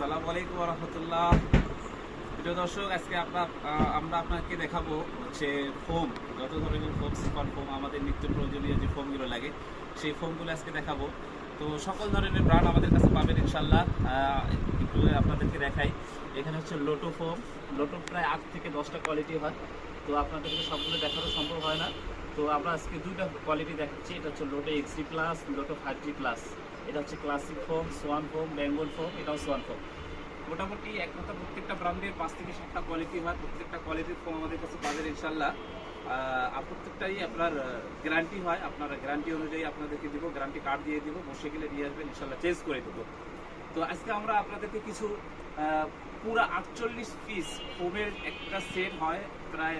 আসসালামু আলাইকুম রহমতুল্লাহ। প্রিয় দর্শক, আজকে আপনার আমরা আপনাকে দেখাবো হচ্ছে ফোম যত ধরনের ফোম সুপার ফোম আমাদের নিত্য প্রয়োজনীয় যে ফোমগুলো লাগে, সেই ফোমগুলো আজকে দেখাবো। তো সকল ধরনের ব্র্যান্ড আমাদের কাছে পাবেন ইনশাল্লাহ একটু আপনাদেরকে দেখাই। এখানে হচ্ছে লোটো ফোম লোটো প্রায় আট থেকে দশটা কোয়ালিটি হয়। তো আপনাদেরকে সবগুলো দেখানো সম্ভব হয় না। তো আমরা আজকে দুইটা কোয়ালিটি দেখাচ্ছি। এটা হচ্ছে Lotto Exi plus Lotto five G plus এটা হচ্ছে classic foam Swan foam Bengal foam এটাও সোয়ান ফোম মোটামুটি এক কথা প্রত্যেকটা ব্র্যান্ডের পাঁচ থেকে সাতটা কোয়ালিটি হয়, প্রত্যেকটা কোয়ালিটির ফোম আমাদের কাছে পাবেন ইনশাল্লাহ প্রত্যেকটাই আপনার গ্যারান্টি হয়। আপনার গ্যারান্টি অনুযায়ী আপনাদেরকে দিব গ্যারান্টি কার্ড দিয়ে দিব, বসে গেলে নিয়ে আসবেন ইনশাল্লাহ চেঞ্জ করে দেবো। তো আজকে আমরা আপনাদেরকে কিছু পুরা আটচল্লিশ পিস ফোমের একটা সেট হয়, প্রায়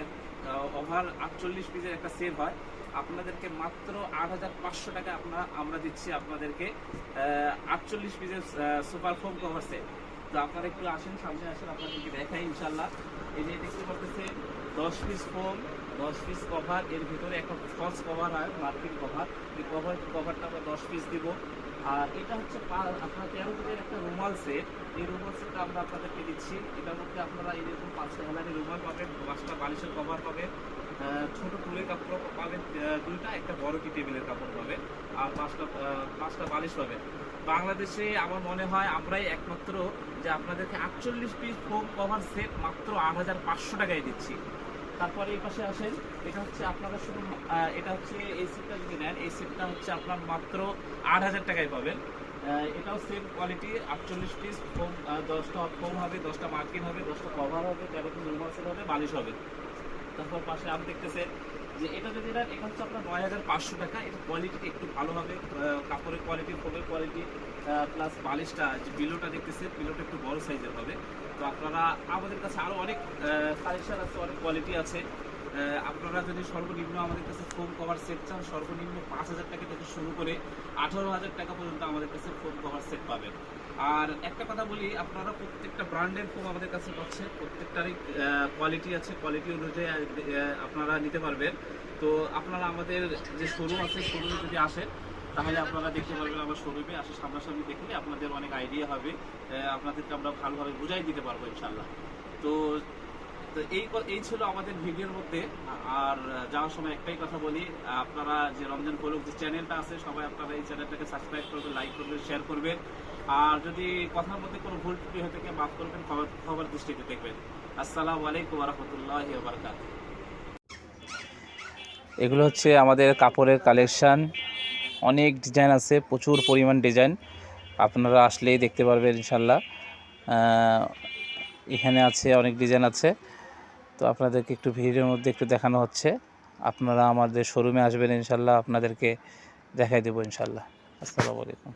ওভার আটচল্লিশ পিসের একটা সেল হয়। আপনাদেরকে মাত্র আট হাজার পাঁচশো টাকা আপনার আমরা দিচ্ছি আপনাদেরকে আটচল্লিশ পিসের সুপার ফোম কভার সেট তো আপনারা একটু আসেন, সামনে আসেন, আপনাদেরকে দেখাই ইনশাল্লাহ এই যে দেখতে পারতেছে দশ পিস ফোম দশ পিস কভার এর ভিতরে একটা ফলস কভার হয় মার্কিন কভার কভার কভারটা আমরা দশ পিস দিব। আর এটা হচ্ছে আপনার তেরো পিসের একটা রুমাল সেট এই রুমাল সেটটা আমরা আপনাদেরকে দিচ্ছি। এটার মধ্যে আপনারা এরকম পাঁচটা কালারের রুমাল পাবেন, পাঁচটা বালিশের কভার পাবেন। ছোট টুলের কাপড় পাবেন দুইটা, একটা বড় কি টেবিলের কাপড় পাবেন, আর পাঁচটা পাঁচটা বালিশ পাবেন। বাংলাদেশে আমার মনে হয় আমরাই একমাত্র যে আপনাদেরকে আটচল্লিশ পিস ফোম কভার সেট মাত্র আট হাজার পাঁচশো টাকায় দিচ্ছি। তারপরে এই পাশে আসেন। এটা হচ্ছে আপনারা শুধু এটা হচ্ছে এই সেটটা যদি নেন, এই সেটটা হচ্ছে আপনার মাত্র আট হাজার টাকায় পাবেন। এটাও সেম কোয়ালিটি আটচল্লিশ পিস ফোম দশটা ফোম হবে, দশটা মার্কিন হবে, দশটা কভার হবে তেরো পিস সেট হবে, বালিশ হবে। তারপর পাশে আপনি দেখতেছেন যে এটা যদি নেন এটা হচ্ছে আপনার নয় হাজার পাঁচশো টাকা, এটা কোয়ালিটি একটু ভালো হবে। কাপড়ের কোয়ালিটি ফোমের কোয়ালিটি প্লাস বালিশটা, যে পিলোটা দেখতেছে পিলোটা একটু বড় সাইজের হবে। তো আপনারা, আমাদের কাছে আরও অনেক কালেকশন আছে, অনেক কোয়ালিটি আছে। আপনারা যদি সর্বনিম্ন আমাদের কাছে ফোম কভার সেট চান, সর্বনিম্ন পাঁচ হাজার টাকা থেকে শুরু করে আঠারো হাজার টাকা পর্যন্ত আমাদের কাছে ফোম কভার সেট পাবেন। আর একটা কথা বলি, আপনারা প্রত্যেকটা ব্র্যান্ডের ফোম আমাদের কাছে পাচ্ছে প্রত্যেকটারই কোয়ালিটি আছে কোয়ালিটি অনুযায়ী আপনারা নিতে পারবেন। তো আপনারা আমাদের যে শোরুম আছে শোরুমে যদি আসেন, তাহলে আপনারা দেখতে পারবেন আমার শোরুমে আসে সামনাসামনি দেখলে আপনাদের অনেক আইডিয়া হবে। আপনাদেরকে আমরা ভালোভাবে বুঝাই দিতে পারব ইনশাল্লাহ তো তো এই এই ছিল আমাদের ভিডিওর মধ্যে। আর যাওয়ার সময় একটাই কথা বলি, আপনারা যে রমজান পলক যে চ্যানেলটা আছে, সবাই আপনারা এই চ্যানেলটাকে সাবস্ক্রাইব করবেন লাইক করবেন শেয়ার করবেন। আর যদি কথার মধ্যে কোনো ভুল ত্রুটি হয়ে থাকে, মাফ করবেন, খবর দৃষ্টিতে দেখবেন। আসসালামু আলাইকুম রহমতুল্লাহ বারকাত এগুলো হচ্ছে আমাদের কাপড়ের কালেকশান অনেক ডিজাইন আছে, প্রচুর পরিমাণ ডিজাইন আপনারা আসলেই দেখতে পারবেন ইনশাল্লাহ এখানে আছে অনেক ডিজাইন আছে। তো আপনাদেরকে একটু ভিডিওর মধ্যে একটু দেখানো হচ্ছে। আপনারা আমাদের শোরুমে আসবেন ইনশাল্লাহ, আপনাদেরকে দেখাই দেবো ইনশাল্লাহ। আসসালামু আলাইকুম।